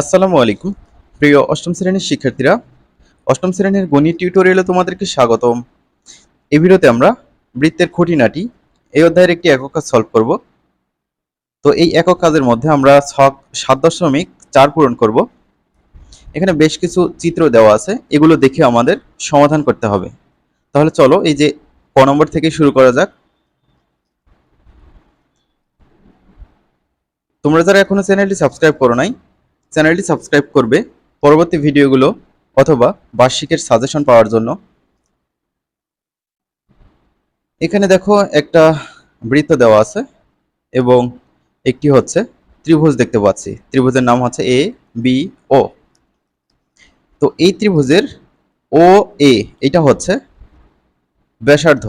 আসসালামু আলাইকুম। প্রিয় অষ্টম শ্রেণির শিক্ষার্থীরা, অষ্টম শ্রেণির গণিত টিউটোরিয়ালে তোমাদেরকে স্বাগতম। এই ভিডিওতে আমরা বৃত্তের খুঁটিনাটি এই অধ্যায়ের একটি একক কাজ সলভ করব। তো এই একক কাজের মধ্যে আমরা ছক সাত দশমিক চার পূরণ করব। এখানে বেশ কিছু চিত্র দেওয়া আছে, এগুলো দেখে আমাদের সমাধান করতে হবে। তাহলে চলো এই যে ক নম্বর থেকে শুরু করা যাক। তোমরা যারা এখনও চ্যানেলটি সাবস্ক্রাইব করো নাই চ্যানেলটি সাবস্ক্রাইব করবে পরবর্তী ভিডিওগুলো অথবা বার্ষিকের সাজেশন পাওয়ার জন্য। এখানে দেখো একটা বৃত্ত দেওয়া আছে এবং একটি হচ্ছে ত্রিভুজ দেখতে পাচ্ছি। ত্রিভুজের নাম হচ্ছে এ বি ও তো এই ত্রিভুজের ও এ এটা হচ্ছে ব্যাসার্ধ,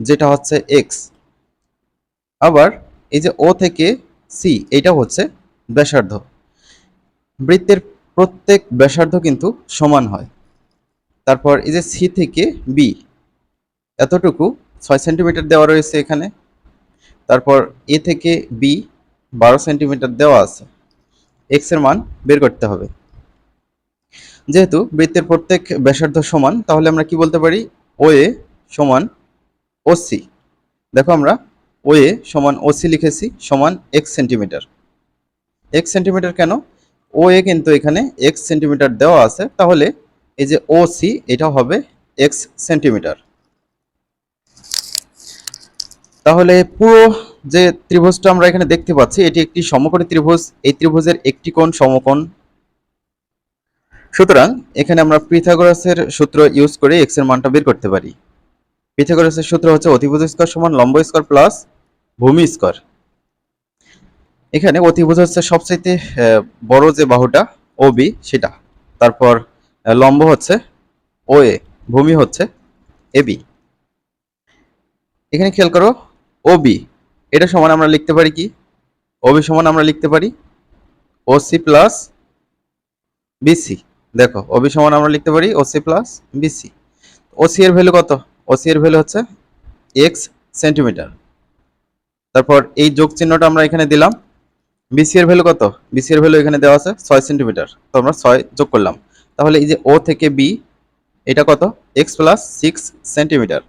যেটা হচ্ছে এক্স আবার এই যে ও থেকে সি এটা হচ্ছে ব্যাসার্ধ। বৃত্তের প্রত্যেক ব্যাসার্ধ কিন্তু সমান হয়। তারপর এই যে সি থেকে বি এতটুকু ছয় সেন্টিমিটার দেওয়া রয়েছে এখানে। তারপর এ থেকে বি বারো সেন্টিমিটার দেওয়া আছে। এক্সের মান বের করতে হবে। যেহেতু বৃত্তের প্রত্যেক ব্যাসার্ধ সমান, তাহলে আমরা কি বলতে পারি? ও এ সমান ও সি দেখো আমরা ও এ সমান ও সি লিখেছি, সমান এক্স সেন্টিমিটার। এক্স সেন্টিমিটার কেন? ও এ কিন্তু এখানে এক্স সেন্টিমিটার দেওয়া আছে। তাহলে এই যে ও সি এটা হবে এক্স সেন্টিমিটার তাহলে পুরো যে ত্রিভুজটা আমরা এখানে দেখতে পাচ্ছি, এটি একটি সমকোণী ত্রিভুজ। এই ত্রিভুজের একটি কোণ সমকোণ। সুতরাং এখানে আমরা পিথাগোরাসের সূত্র ইউজ করে এক্সের মানটা বের করতে পারি। পিথাগোরাসের সূত্র হচ্ছে অতিভুজ স্কোয়ার সমান লম্ব স্কোয়ার প্লাস ভূমি স্কোয়ার। এখানে অতিভুজ হচ্ছে সবচাইতে বড় যে বাহুটা ও বি সেটা। তারপর লম্ব হচ্ছে ও এ ভূমি হচ্ছে এ বি এখানে খেয়াল করো ও বি এটা সমান আমরা লিখতে পারি কি? ও বি সমান আমরা লিখতে পারি ও সি প্লাস বিসি দেখো ও বি সমান আমরা লিখতে পারি O C plus BC O C এর ভ্যালু কত? ও সি এর ভ্যালু হচ্ছে এক্স সেন্টিমিটার তারপর এই যোগ চিহ্নটা আমরা এখানে দিলাম। বিসি এর ভ্যালু কত? বিসি এর ভ্যালু এখানে দেওয়া আছে ছয় সেন্টিমিটার তো আমরা ছয় যোগ করলাম। তাহলে এই যে ও থেকে বি এটা কত? এক্স প্লাস সিক্স সেন্টিমিটার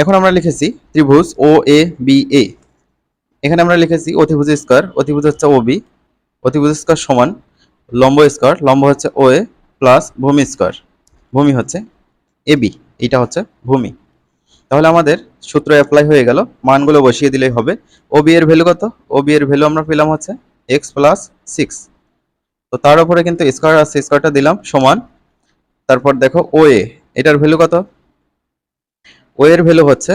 এখন আমরা লিখেছি ত্রিভুজ ও এ বি এ এখানে আমরা লিখেছি অতিভুজ স্কোয়ার। অতিভুজ হচ্ছে ও বি অতিভুজ স্কোয়ার সমান লম্ব স্কোয়ার। লম্ব হচ্ছে ও এ প্লাস ভূমি স্কোয়ার। ভূমি হচ্ছে এ বি এটা হচ্ছে ভূমি। তাহলে আমাদের সূত্র অ্যাপ্লাই হয়ে গেল। মানগুলো বসিয়ে দিলেই হবে। ও এর ভ্যালু কত? ও এর ভ্যালু আমরা পেলাম হচ্ছে এক্স প্লাস সিক্স তো তার উপরে কিন্তু স্কোয়ার আছে স্কোয়ারটা দিলাম সমান। তারপর দেখো ও এ এটার ভ্যালু কত? ও এর ভ্যালু হচ্ছে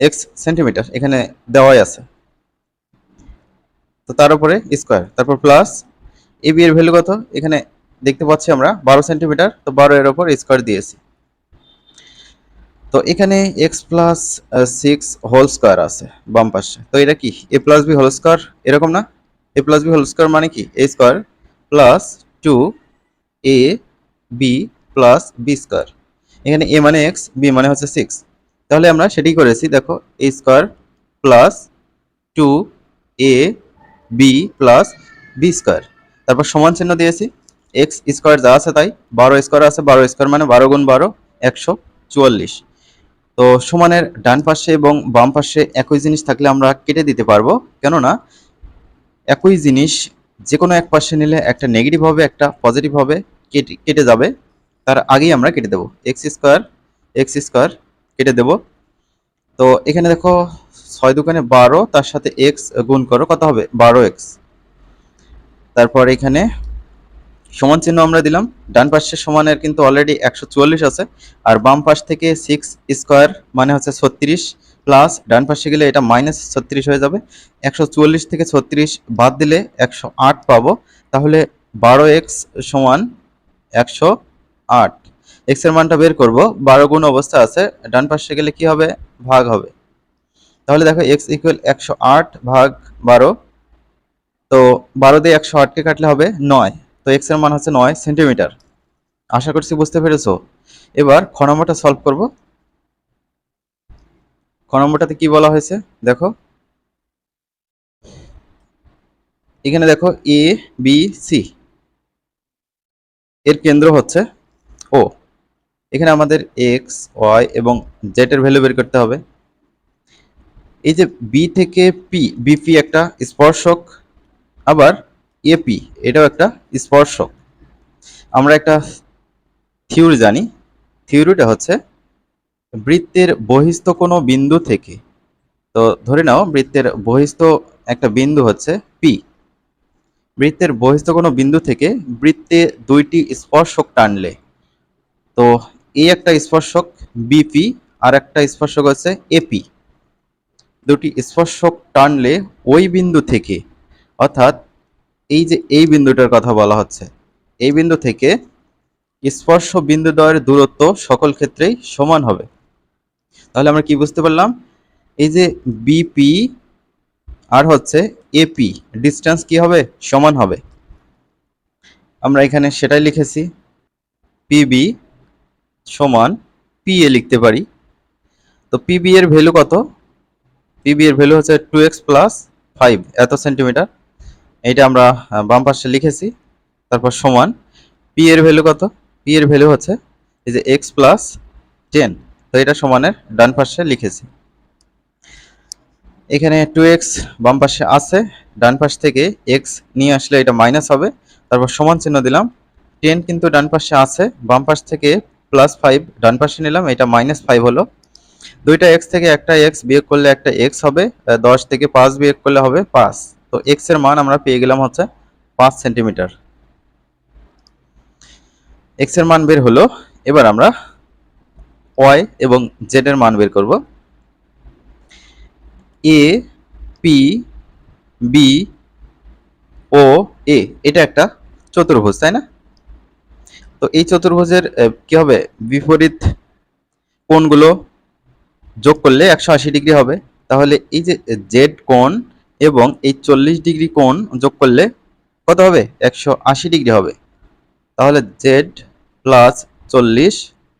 এক্স সেন্টিমিটার এখানে দেওয়াই আছে। তো তার উপরে স্কোয়ার তারপর প্লাস এ বি এর ভ্যালু কত? এখানে দেখতে পাচ্ছি আমরা, বারো সেন্টিমিটার তো বারো এর উপর স্কোয়ার দিয়েছি। তো এখানে X plus six whole square আছে, বাম পাশে। তো এটা কি? A plus B whole square এরকম না? A plus B whole square মানে কি? A square plus two A B plus B square এখানে এ মানে এক্স বি মানে হচ্ছে সিক্স তাহলে আমরা সেটাই করেছি, দেখো A square plus two A B plus B square তারপর সমান চিহ্ন দিয়েছি এক্স স্কোয়ার যা আছে তাই, বারো স্কোয়ার আছে, বারো স্কোয়ার মানে বারো গুণ বারো, একশো চুয়াল্লিশ। তো সমানের ডান পাশে এবং বাম পাশে একই জিনিস থাকলে আমরা কেটে দিতে পারব। কেননা একই জিনিস যে কোনো এক পাশে নিলে একটা নেগেটিভ হবে, একটা পজিটিভ হবে, কেটে কেটে যাবে। তার আগেই আমরা কেটে দেবো। এক্স স্কোয়ার এক্স স্কোয়ার কেটে দেব। তো এখানে দেখো ছয় দোকানে বারো, তার সাথে এক্স গুণ করো, কত হবে? বারো এক্স তারপর এখানে সমান চিহ্ন আমরা দিলাম। ডান পাশে সমানের কিন্তু অলরেডি একশো চুয়াল্লিশ আছে। আর বাম পাশ থেকে সিক্স স্কোয়ার মানে হচ্ছে ছত্রিশ প্লাস ডান পাশে গেলে এটা মাইনাস ছত্রিশ হয়ে যাবে। একশো চুয়াল্লিশ থেকে ছত্রিশ বাদ দিলে একশো আট পাবো। তাহলে বারো এক্স সমান একশো আট। এক্সের মানটা বের করব। বারো গুণ অবস্থা আছে। ডান পাশে গেলে কি হবে? ভাগ হবে। তাহলে দেখো এক্স ইকুয়াল একশো আট ভাগ বারো। তো বারো দিয়ে একশো আটকে কাটলে হবে নয়। তো এক্সের মান হচ্ছে নয় সেন্টিমিটার। আশা করছি বুঝতে পেরেছ? এবার খ নম্বরটা সলভ করব। খ নম্বরটাতে কি বলা হয়েছে? দেখো। এখানে দেখো এ বি সি এর কেন্দ্র হচ্ছে ও এখানে আমাদের এক্স ওয়াই এবং জেড এর ভ্যালু বের করতে হবে। এই যে বি থেকে পি বিপি একটা স্পর্শক। আবার এপি এটাও একটা স্পর্শক। আমরা একটা থিওরি জানি। থিওরিটা হচ্ছে বৃত্তের বহিস্থ কোনো বিন্দু থেকে, তো ধরে নাও বৃত্তের বহিস্থ একটা বিন্দু হচ্ছে পি বৃত্তের বহিস্থ কোনো বিন্দু থেকে বৃত্তে দুইটি স্পর্শক টানলে, তো এই একটা স্পর্শক বিপি আর একটা স্পর্শক হচ্ছে এপি দুটি স্পর্শক টানলে ওই বিন্দু থেকে, অর্থাৎ এই যে এই বিন্দুটার কথা বলা হচ্ছে, এই বিন্দু থেকে স্পর্শ বিন্দু দ্বয়ের দূরত্ব সকল ক্ষেত্রেই সমান হবে। তাহলে আমরা কি বুঝতে পারলাম? এই যে বিপি আর হচ্ছে এপি ডিস্টেন্স কি হবে? সমান হবে। আমরা এখানে সেটাই লিখেছি পিবি সমান পি এ লিখতে পারি। তো পিবি এর ভ্যালু কত? পিবি এর ভ্যালু হচ্ছে টু এক্স প্লাস ফাইভ এত সেন্টিমিটার এইটা আমরা বাম পাশে লিখেছি। তারপর সমান পি এর ভ্যালু কত? পি এর ভ্যালু হচ্ছে এই যে এক্স প্লাস টেন তো এটা সমানের ডান পাশে লিখেছি। এখানে টু এক্স বাম পাশে আছে, ডান পাশ থেকে এক্স নিয়ে আসলে এটা মাইনাস হবে। তারপর সমান চিহ্ন দিলাম টেন কিন্তু ডান পাশে আছে, বাম পাশ থেকে প্লাস ফাইভ ডান পাশে নিলাম, এটা মাইনাস ফাইভ হলো। দুইটা এক্স থেকে একটা এক্স বিয়োগ করলে একটা এক্স হবে দশ থেকে পাঁচ বিয়োগ করলে হবে পাঁচ। তো এক্সের মান আমরা পেয়ে গেলাম হচ্ছে পাঁচ সেন্টিমিটার। এক্সের মান বের হলো, এবার আমরা ওয়াই এবং জেড এর মান বের করব। এ পি বি ও এ এটা একটা চতুর্ভুজ, তাই না? তো এই চতুর্ভুজের কি হবে? বিপরীত কোণগুলো যোগ করলে একশো আশি ডিগ্রি হবে। তাহলে এই যে জেড কোণ এবং এই চল্লিশ ডিগ্রি কোণ যোগ করলে কত হবে? একশো আশি ডিগ্রি হবে। তাহলে জেড প্লাস চল্লিশ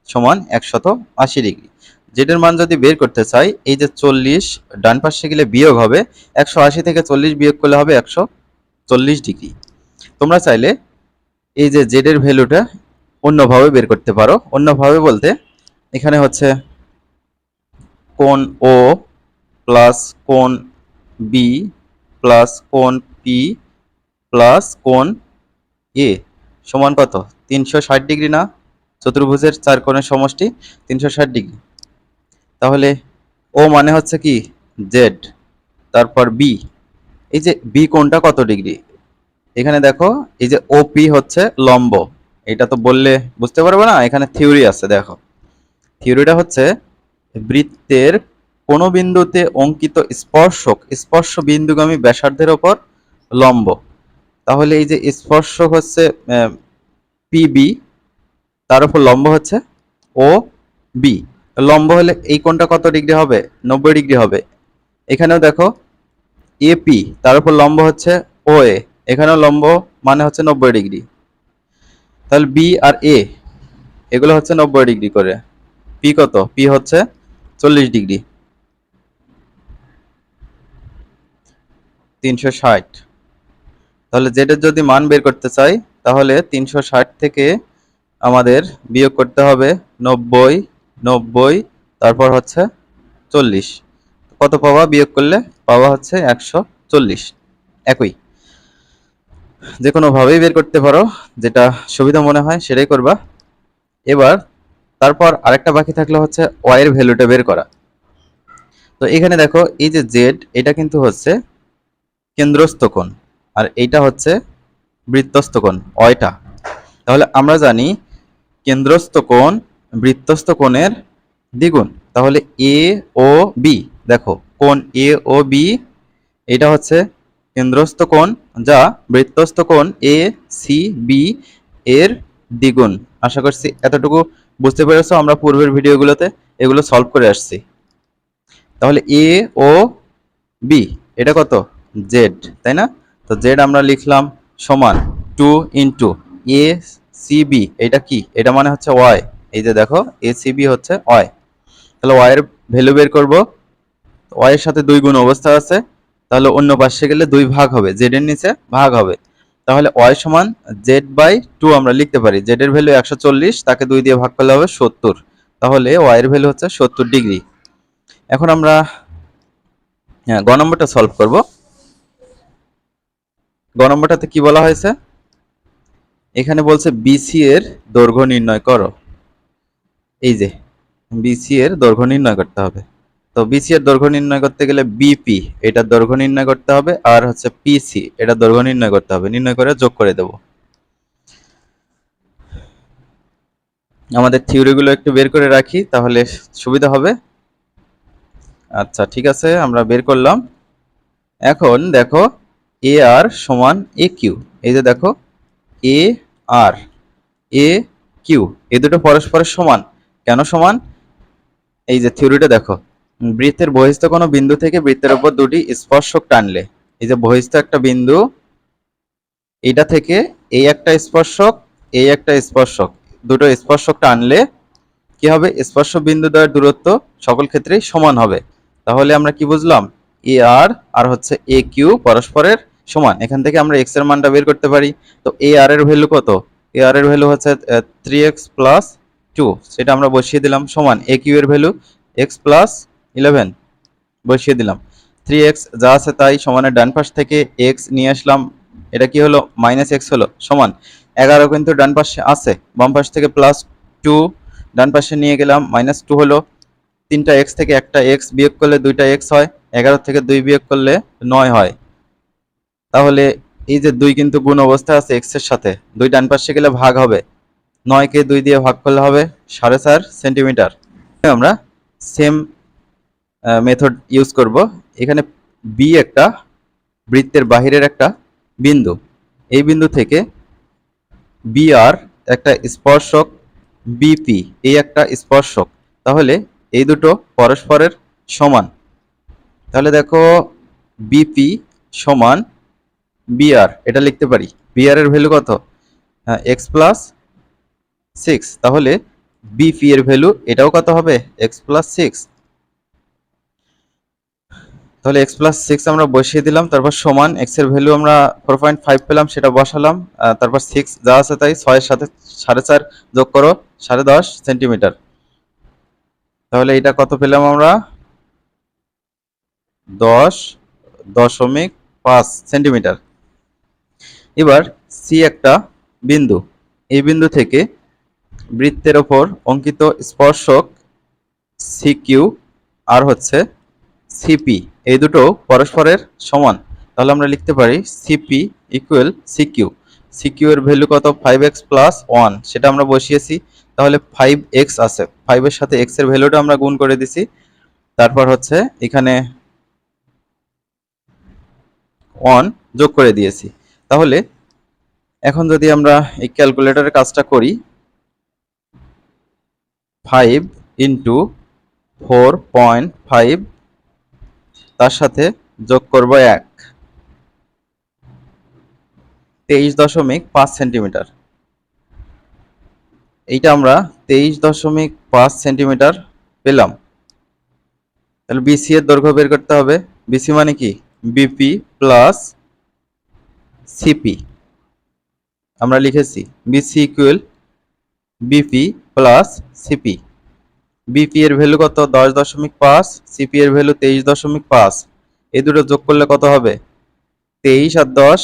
সমান একশত আশি ডিগ্রি। জেডের মান যদি বের করতে চাই, এই যে চল্লিশ ডান পাশে গেলে বিয়োগ হবে, একশো আশি থেকে চল্লিশ বিয়োগ করলে হবে একশো চল্লিশ ডিগ্রি। তোমরা চাইলে এই যে জেডের ভ্যালুটা অন্যভাবে বের করতে পারো। অন্যভাবে বলতে এখানে হচ্ছে কোন ও প্লাস কোণ বি প্লাস কোণ পি প্লাস কোণ এ সমান কত? তিনশো ষাট ডিগ্রি না? চতুর্ভুজের চার কোণের সমষ্টি তিনশো ষাট ডিগ্রি। তাহলে ও মানে হচ্ছে কি? জেড তারপর বি এই যে বি কোণটা কত ডিগ্রি? এখানে দেখো, এই যে ওপি হচ্ছে লম্ব। এটা তো বললে বুঝতে পারবে না? এখানে থিওরি আছে, দেখো। থিওরিটা হচ্ছে বৃত্তের কোনো বিন্দুতে অঙ্কিত স্পর্শক স্পর্শ বিন্দুগামী ব্যাসার্ধের ওপর লম্ব। তাহলে এই যে স্পর্শক হচ্ছে পিবি তার উপর লম্ব হচ্ছে ও বি লম্ব হলে এই কোণটা কত ডিগ্রি হবে? নব্বই ডিগ্রি হবে। এখানেও দেখো এপি তার উপর লম্ব হচ্ছে ও এ এখানেও লম্ব মানে হচ্ছে নব্বই ডিগ্রি। তাহলে বি আর এ এগুলো হচ্ছে নব্বই ডিগ্রি করে। পি কত? পি হচ্ছে চল্লিশ ডিগ্রি। তিনশো ষাট। তাহলে জেডের যদি মান বের করতে চাই, তাহলে তিনশো ষাট থেকে আমাদের বিয়োগ করতে হবে নব্বই নব্বই, তারপর হচ্ছে চল্লিশ। কত পাওয়া? বিয়োগ করলে পাওয়া হচ্ছে একশো চল্লিশ। একই। যে কোনোভাবেই বের করতে পারো, যেটা সুবিধা মনে হয় সেটাই করবা। এবার তারপর আরেকটা বাকি থাকলে হচ্ছে ওয়াইয়ের ভ্যালুটা বের করা। তো এখানে দেখো, এই যে জেড এটা কিন্তু হচ্ছে কেন্দ্রস্থ কোণ। আর এইটা হচ্ছে বৃত্তস্থ কোণ ওয়াইটা তাহলে আমরা জানি কেন্দ্রস্থ কোণ বৃত্তস্থ কোণের দ্বিগুণ। তাহলে এ ও বি দেখো, কোণ এ ও বি এটা হচ্ছে কেন্দ্রস্থ কোণ যা বৃত্তস্থ কোণ এ সি বি এর দ্বিগুণ। আশা করছি এতটুকু বুঝতে পেরেছ, আমরা পূর্বের ভিডিওগুলোতে এগুলো সলভ করে আসছি। তাহলে এ ও বি এটা কত? জেড তাই না? তো জেড আমরা লিখলাম সমান two into A C B এটা কি? এটা মানে হচ্ছে ওয়াই এই যে দেখো এ সি বি হচ্ছে ওয়াই তাহলে ওয়াই এর ভ্যালু বের করব। ওয়াই এর সাথে দুই গুণ অবস্থা আছে। তাহলে অন্য পাশে গেলে দুই ভাগ হবে। জেড এর নিচে ভাগ হবে। তাহলে ওয়াই সমান জেড বাই টু আমরা লিখতে পারি। জেড এর ভ্যালু একশো চল্লিশ, তাকে দুই দিয়ে ভাগ করলে হবে সত্তর। তাহলে ওয়াই এর ভ্যালু হচ্ছে সত্তর ডিগ্রি এখন আমরা হ্যাঁ গ নম্বরটা সলভ করব। গ নম্বরটাতে কি বলা হয়েছে? এখানে বলছে বিসি এর দৈর্ঘ্য নির্ণয় করো। এই যে বিসি এর দৈর্ঘ্য নির্ণয় করতে হবে। তো বিসি এর দৈর্ঘ্য নির্ণয় করতে গেলে বিপি এটার দৈর্ঘ্য নির্ণয় করতে হবে, আর হচ্ছে পিসি এটা দৈর্ঘ্য নির্ণয় করতে হবে। নির্ণয় করে যোগ করে দেব। আমাদের থিওরিগুলো একটু বের করে রাখি, তাহলে সুবিধা হবে। আচ্ছা ঠিক আছে, আমরা বের করলাম। এখন দেখো এ আর সমান এ কিউ এই যে দেখো এ আর এ কিউ এই দুটো পরস্পরের সমান। কেন সমান? এই যে থিওরিটা দেখো, বৃত্তের বহিস্থ কোনো বিন্দু থেকে বৃত্তের উপর দুটি স্পর্শক টানলে, এই যে বহিস্থ একটা বিন্দু এটা থেকে এই একটা স্পর্শক, এই একটা স্পর্শক, দুটো স্পর্শক টানলে কি হবে? স্পর্শ বিন্দু দ্বয়ের দূরত্ব সকল ক্ষেত্রেই সমান হবে। তাহলে আমরা কি বুঝলাম? এ আর আর হচ্ছে এ কিউ পরস্পরের সমান, এখান থেকে আমরা এক্সের মানটা বের করতে পারি। তো এ আর এর ভ্যালু কত? এ আর এর ভ্যালু হচ্ছে থ্রি এক্স প্লাস টু সেটা আমরা বসিয়ে দিলাম, সমান এ কিউ এর ভ্যালু এক্স প্লাস ইলেভেন বসিয়ে দিলাম। থ্রি এক্স যা আছে তাই, সমানের ডান পাশ থেকে এক্স নিয়ে আসলাম। এটা কি হলো? মাইনাস এক্স হলো, সমান। এগারো কিন্তু ডান পাশে আছে, বাম পাশ থেকে প্লাস টু ডান পাশে নিয়ে গেলাম মাইনাস টু হলো। তিনটা এক্স থেকে একটা এক্স বিয়োগ করলে দুইটা এক্স হয়, এগারো থেকে দুই বিয়োগ করলে নয় হয়। তাহলে এই যে দুই কিন্তু গুণ অবস্থা আছে এক্সের সাথে, দুই ডান পাশে গেলে ভাগ হবে। নয়কে দুই দিয়ে ভাগ করলে হবে সাড়ে চার সেন্টিমিটার। আমরা সেম মেথড ইউজ করব। এখানে বি একটা, বৃত্তের বাহিরের একটা বিন্দু। এই বিন্দু থেকে বি আর একটা স্পর্শক বিপি এই একটা স্পর্শক। তাহলে এই দুটো পরস্পরের সমান। তাহলে দেখো বিপি সমান বিআর এটা লিখতে পারি। বিআর এর ভ্যালু কত? এক্স প্লাস সিক্স তাহলে বিপি এর ভ্যালু এটাও কত হবে? এক্স প্লাস সিক্স তাহলে এক্স প্লাস সিক্স আমরা বসিয়ে দিলাম, তারপর সমান এক্সের ভ্যালু আমরা ফোর পয়েন্ট ফাইভ পেলাম, সেটা বসালাম তারপর সিক্স যা আছে তাই ছয়ের সাথে সাড়ে চার যোগ করো, সাড়ে দশ সেন্টিমিটার তাহলে এটা কত পেলাম আমরা? দশ দশমিক পাঁচ সেন্টিমিটার এবার সি একটা বিন্দু। এই বিন্দু থেকে বৃত্তের ওপর অঙ্কিত স্পর্শক সি কিউ আর হচ্ছে সিপি এই দুটো পরস্পরের সমান। তাহলে আমরা লিখতে পারি সিপি ইকুয়াল সিকিউ সিকিউ এর ভ্যালু কত? ফাইভ এক্স প্লাস ওয়ান সেটা আমরা বসিয়েছি। তাহলে ফাইভ এক্স আছে। ফাইভের সাথে এক্সের ভ্যালুটা আমরা গুণ করে দিছি। তারপর হচ্ছে এখানে ওয়ান যোগ করে দিয়েছি। তাহলে এখন যদি আমরা এই ক্যালকুলেটরের কাজটা করি five into four point five তার সাথে যোগ করব এক। তেইশ দশমিক পাঁচ সেন্টিমিটার। এইটা আমরা তেইশ দশমিক পাঁচ সেন্টিমিটার পেলাম। তাহলে বিসি এর দৈর্ঘ্য বের করতে হবে। বিসি মানে কি? বিপি প্লাস সিপি আমরা লিখেছি BC equal BP plus CP BP এর ভ্যালু কত? দশ দশমিক পাঁচ সিপি এর ভ্যালু তেইশ দশমিক পাঁচ। এই দুটো যোগ করলে কত হবে? তেইশ আর দশ,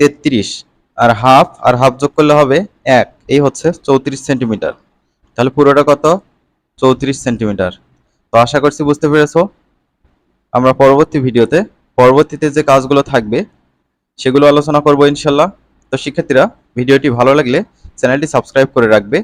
তেত্রিশ। আর হাফ আর হাফ যোগ করলে হবে এক। এই হচ্ছে চৌত্রিশ সেন্টিমিটার তাহলে পুরোটা কত? চৌত্রিশ সেন্টিমিটার তো আশা করছি বুঝতে পেরেছ? আমরা পরবর্তী ভিডিওতে, পরবর্তীতে যে কাজগুলো থাকবে, সেগুলো আলোচনা করব ইনশাল্লাহ। তো শিক্ষার্থীরা, ভিডিওটি ভালো লাগলে চ্যানেলটি সাবস্ক্রাইব করে রাখবে।